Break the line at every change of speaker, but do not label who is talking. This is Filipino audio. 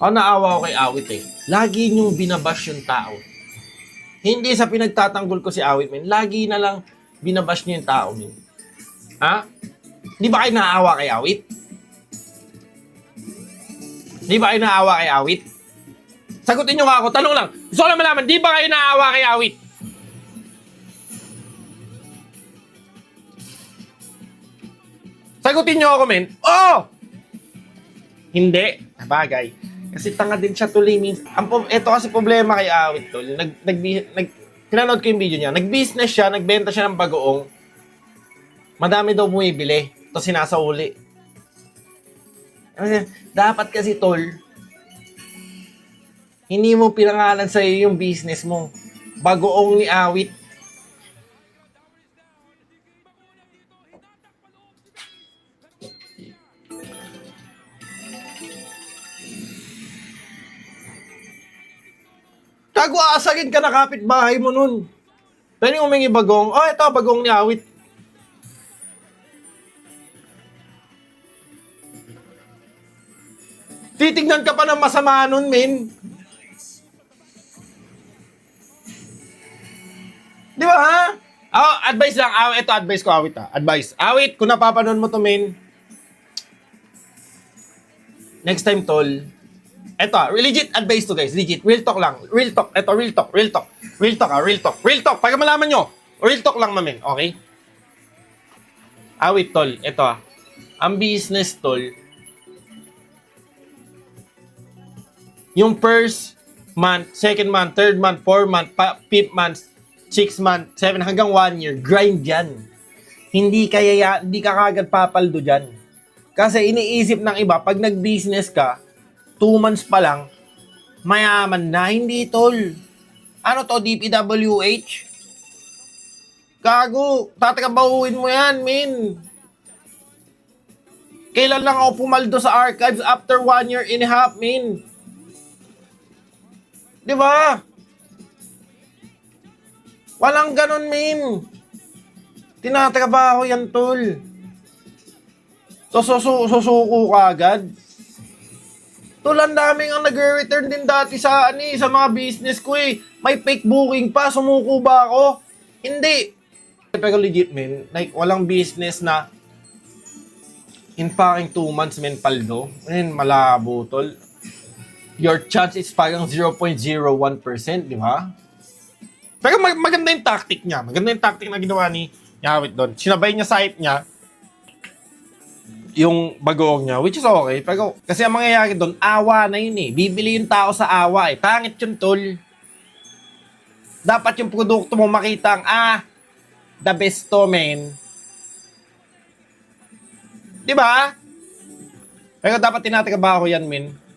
Ako naawa ko kay Awit eh. Lagi niyong binabash yung tao. Hindi sa pinagtatanggol ko si Awit, men. Lagi na lang binabash niyo yung tao, men. Ha? Di ba kayo naawa kay Awit? Di ba kayo naawa kay Awit? Sagutin niyo nga ako. Tanong lang. Gusto ko lang malaman, di ba kayo naawa kay Awit? Sagutin niyo ako, men. Oh! Hindi. Bagay. Kasi tanga din siya tuloy. Means, ang, ito kasi problema kay Awit tol. Nag, nag, nag, pinanood ko yung video niya. Nag-business siya, nagbenta siya ng bagoong. Madami daw bumibili. Ito sinasauli. Dapat kasi tol, hindi mo pinangalan sa iyo yung business mo. Bagoong ni Awit. Gago, aasagin ka na kapitbahay mo nun. Pwede humingi bagong. Oh, ito, bagong ni Awit. Titignan ka pa ng masama nun, men. Di ba, ha? Oh, advice lang. Ah, ito, advice ko, Awit, ha? Advice. Awit, kung napapanood mo to, men. Next time, tol. Ito, ah, legit advice to, guys. Legit. Real talk lang. Real talk. Ito, real talk. Real talk. Real talk, ah. Real talk. Real talk. Pag malaman nyo, real talk lang, mamen. Okay? Awit, tol. Ito, ah. Ang business, tol, yung first month, second month, third month, fourth month, pa, fifth month, sixth month, seven, hanggang one year, grind yan. Hindi kaya ya, hindi ka kagad papaldo dyan. Kasi iniisip ng iba, pag nag-business ka, two months pa lang, mayaman na. Hindi, tol. Ano to, DPWH? Gago, tatakabauhin mo yan, min. Kailan lang ako pumaldo sa archives after one year and a half, min. Di ba? Walang ganun, min. Tinatrabaho yan, tol. So, susu susuko ka agad. Tol, ang daming ang nag-return din dati sa, ani, sa mga business ko eh. May fake booking pa, sumuko ba ako? Hindi. Pero legit, men, like, walang business na in fucking two months, men, paldo. Men, malabo, tol your chance is parang 0.01%, di ba? Pero mag- maganda yung tactic niya. Maganda yung tactic na ginawa ni Yawit doon. Sinabay niya sa hype niya yung bagoong niya, which is okay. Pero kasi ang mangyayari doon, awa na yun eh. Bibili yung tao sa awa eh. Pangit yung tol. Dapat yung produkto mo makita ang, ah, the best to, man. Di ba? Pero dapat tinatrabaho yan, men